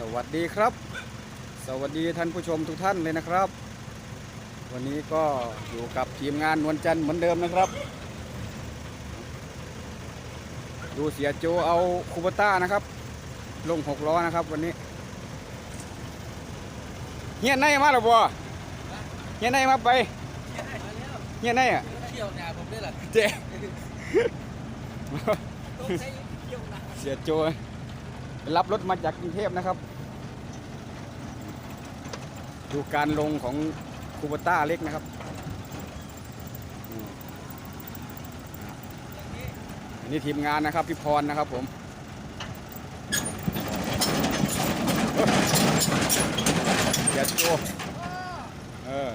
สวัสดีครับ สวัสดีท่านผู้ชมทุกท่านเลยนะครับ วันนี้ก็อยู่กับทีมงานนวลจันทร์เหมือนเดิมนะครับ ดูเสียโจเอาคูปต้านะครับ ลงหกล้อนะครับวันนี้เฮียนในมาหรือบ่เฮียนในมาไปเฮียนในอะเที่ยวนาผมด้วยล่ะเจ๊ต้องใช้เที่ยวนาเสียโจไปรับรถมาจากกรุงเทพนะครับ ดูการลงของคูปต้าเล็กนะครับอันนี้ทีมงานนะครับพี่พรนะครับผมเสียโจเออ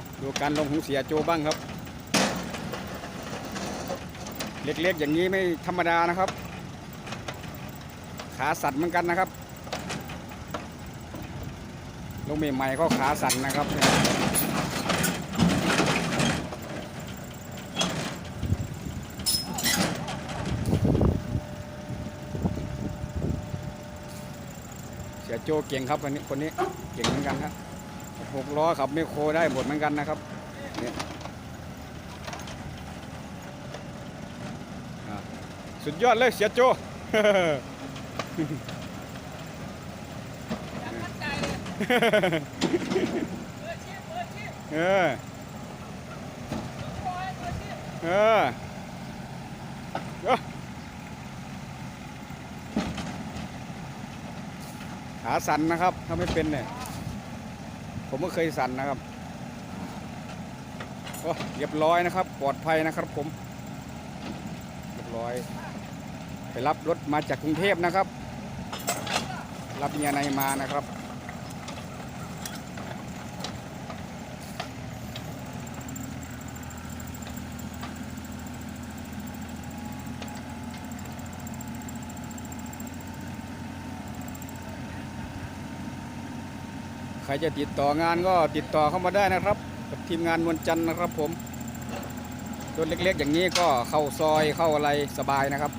เนาดูการลงของเสียโจบ้างครับ เล็กๆอย่างนี้ไม่ธรรมดานะครับ ขาสั่นเหมือนกันนะครับ ลงใหม่ๆก็ขาสั่นนะครับเสียโจเก่งครับคนนี้คนนี้เก่งเหมือนกันครับ หกล้อขับไมโครได้หมดเหมือนกันนะครับนี่สุดยอดเลยเสียโจเออเออขาสั่นนะครับ ถ้าไม่เป็นเนี่ย ผมก็เคยสั่นนะครับก็เรียบร้อยนะครับ ปลอดภัยนะครับผม เรียบร้อย ไปรับรถมาจากกรุงเทพนะครับ รับเมียในมานะครับ รจะติดต่องานก็ติดต่อเข้ามาได้นะครับ กับทีมงานนวลจันทร์นะครับผมรถเล็กๆ อย่างนี้ก็เข้าซอยเข้าอะไรสบายนะครับ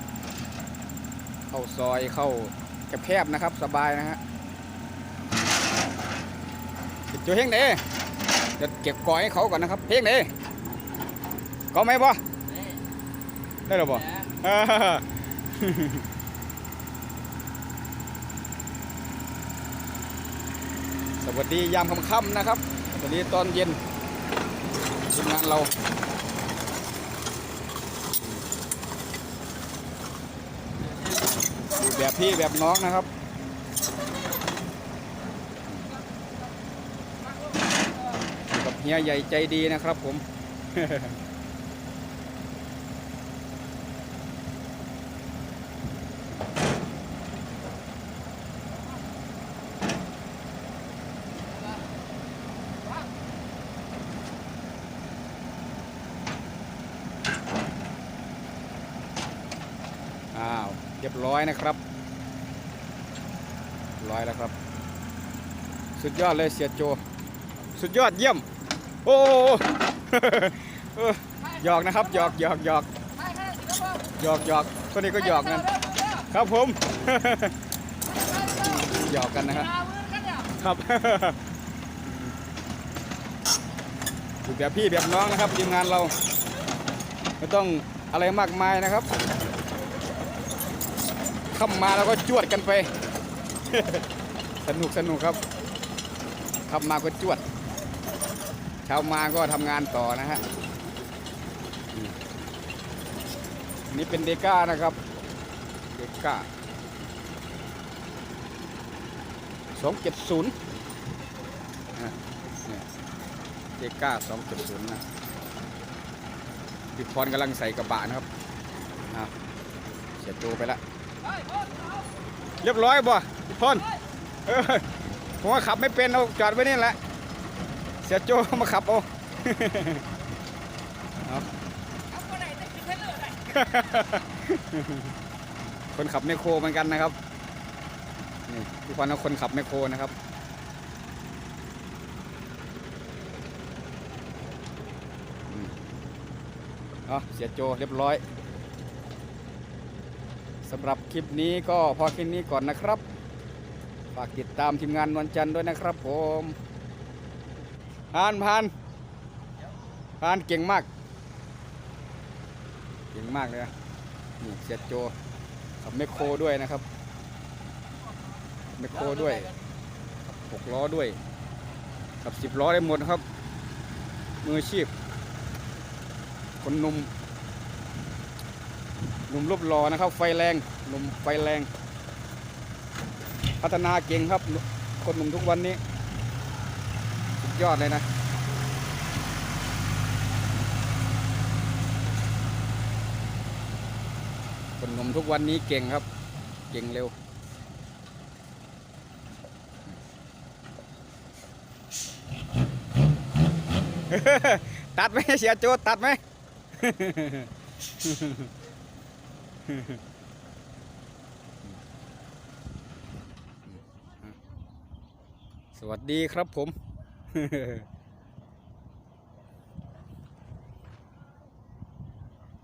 เข้าซอยเข้าแคบๆนะครับสบายนะฮะติดจุเฮงเด้จะเก็บก่อยให้เขาก่อนนะครับเฮงเด้ก็ไหมบ่ได้หรอบ่ อ่า ส วัสดียามค่ำๆนะครับสวัสดีตอนเย็นทีมงานเราอยู่แบบพี่แบบน้องนะครับกับเฮียใหญ่ใจดีนะครับผม อ้าว เรียบร้อยนะครับร้อยแล้วครับ สุดยอดเลยเสียโจ สุดยอดเยี่ยม โอ้หยอกนะครับหยอกหยอกหยอกหยอกหยอกคนนี้ก็หยอกกันครับผมหยอกกันนะครับครับอยู่แบบพี่แบบน้องนะครับทีมงานเรา ไม่ต้องอะไรมากมายนะครับ เข้ามาแล้วก็จวดกันไป สนุกสนุกครับขับมาก็จวด เช้ามาก็ทำงานต่อนะฮะนี่เป็นเดก้านะครับ เดก้าสองเจ็ดศูนย์เจก้าสองเจุดศูนย์นะพี่พรกำลังใส่กระบะนะครับอะเสียโจไปและ เรียบร้อยบ่พ่อนผมว่าขับไม่เป็นเอาจอดไว้นี่แหละ เสียโจมาขับเอาคนขับไมโครเหมือนกันนะครับนี่ทุกคนเอาคนขับไมโครนะครับอ๋อเสียโจเรียบร้อย สำหรับคลิปนี้ก็พอแค่นี้ก่อนนะครับ ฝากติดตามทีมงานนวลจันทร์ด้วยนะครับผมพานพานพานเก่งมาก เก่งมากเลยนะนี่เสียโจขับแมคโครด้วยนะครับแมคโครด้วยหกล้อด้วยขับสิบล้อได้หมดนะครับ มืออาชีพ คนนุ่ม หนุ่มรูปหล่อนะครับ ไฟแรงหนุ่มไฟแรง พัฒนาเก่งครับ คนหนุ่มทุกวันนี้ สุดยอดเลยนะคนหนุ่มทุกวันนี้เก่งครับ เก่งเร็วตัดไหมเสียโจตัดไหม สวัสดีครับผม